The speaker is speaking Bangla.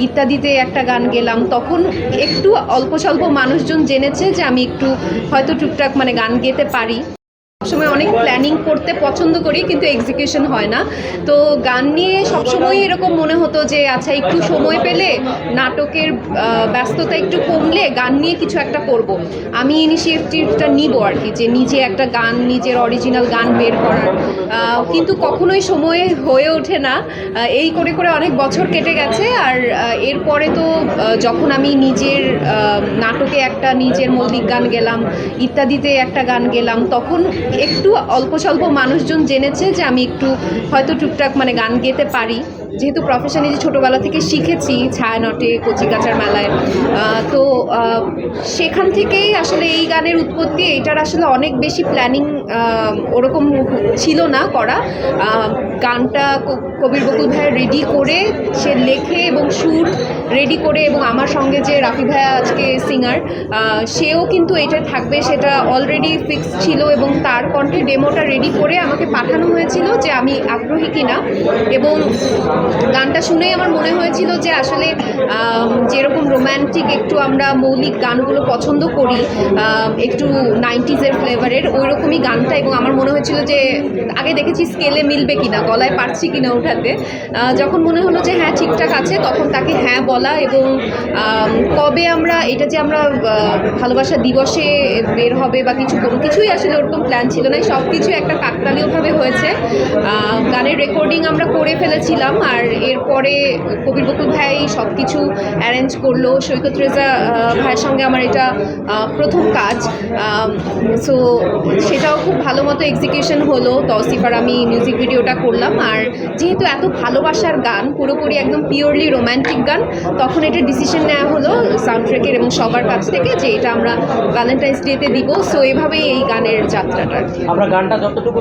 ইত্যাদিতে একটা গান গেলাম, তখন একটু অল্প স্বল্প মানুষজন জেনেছে যে আমি একটু হয়তো টুকটাক মানে গান গেতে পারি। সবসময় অনেক প্ল্যানিং করতে পছন্দ করি, কিন্তু এক্সিকিউশন হয় না। তো গান নিয়ে সবসময় এরকম মনে হতো যে আচ্ছা একটু সময় পেলে নাটকের ব্যস্ততা একটু কমলে গান নিয়ে কিছু একটা করব। আমি ইনিশিয়েটিভটা নিব আর কি, যে নিজে একটা গান, নিজের অরিজিনাল গান বের করার। কিন্তু কখনোই সময় হয়ে ওঠে না। এই করে করে অনেক বছর কেটে গেছে আর এরপরে তো যখন আমি নিজের নাটকে একটা নিজের মৌলিক গান গেলাম, ইত্যাদিতে একটা গান গেলাম, তখন একটু অল্প স্বল্প মানুষজন জেনেছে যে আমি একটু হয়তো টুকটাক মানে গান গেতে পারি। যেহেতু প্রফেশনে যে ছোটোবেলা থেকে শিখেছি, ছায়ানটে, কচিকাচার মেলায় তো সেখান থেকেই আসলে এই গানের উৎপত্তি এটার আসলে অনেক বেশি প্ল্যানিং ওরকম ছিল না করা। গানটা কবির বকুল ভাইয়া রেডি করে, সে লেখে এবং সুর রেডি করে এবং আমার সঙ্গে যে রাফি ভাইয়া আজকে সিঙ্গার সেও কিন্তু এটা থাকবে, সেটা অলরেডি ফিক্স ছিল এবং তার কণ্ঠে ডেমোটা রেডি করে আমাকে পাঠানো হয়েছিল যে আমি আগ্রহী কিনা। এবং গানটা শুনেই আমার মনে হয়েছিল যে আসলে যেরকম রোম্যান্টিক একটু আমরা মৌলিক গানগুলো পছন্দ করি একটু নাইনটিজের ফ্লেভারের ওই রকমই গানটা এবং আমার মনে হয়েছিল যে আগে দেখেছি স্কেলে মিলবে কিনা, গলায় পারছি কিনা ওঠাতে। যখন মনে হলো যে হ্যাঁ ঠিকঠাক আছে, তখন তাকে হ্যাঁ বলা এবং কবে আমরা এটা যে আমরা ভালোবাসা দিবসে বের হবে বা কিছু কোনো কিছুই আসলে ওরকম প্ল্যান ছিল না। সব কিছু একটা কাকতালীয়ভাবে হয়েছে। গানের রেকর্ডিং আমরা করে ফেলেছিলাম আর এরপরে কবির বকুল ভাই সব কিছু অ্যারেঞ্জ করল। সৈকত রেজা ভাইয়ের সঙ্গে আমার এটা প্রথম কাজ। সো সেটাও খুব ভালো মতো এক্সিকিউশন হলো। তসিফার আমি মিউজিক ভিডিওটা করলাম। আর যেহেতু এত ভালোবাসার গান, পুরোপুরি একদম পিওরলি রোম্যান্টিক গান, তখন এটা ডিসিশন নেওয়া হলো সাউন্ডট্র্যাকের এবং সবার কাছ থেকে যে এটা আমরা ভ্যালেন্টাইন্স ডেতে দিব। সো এভাবেই এই গানের যাত্রাটা। আমরা গানটা যতটুকু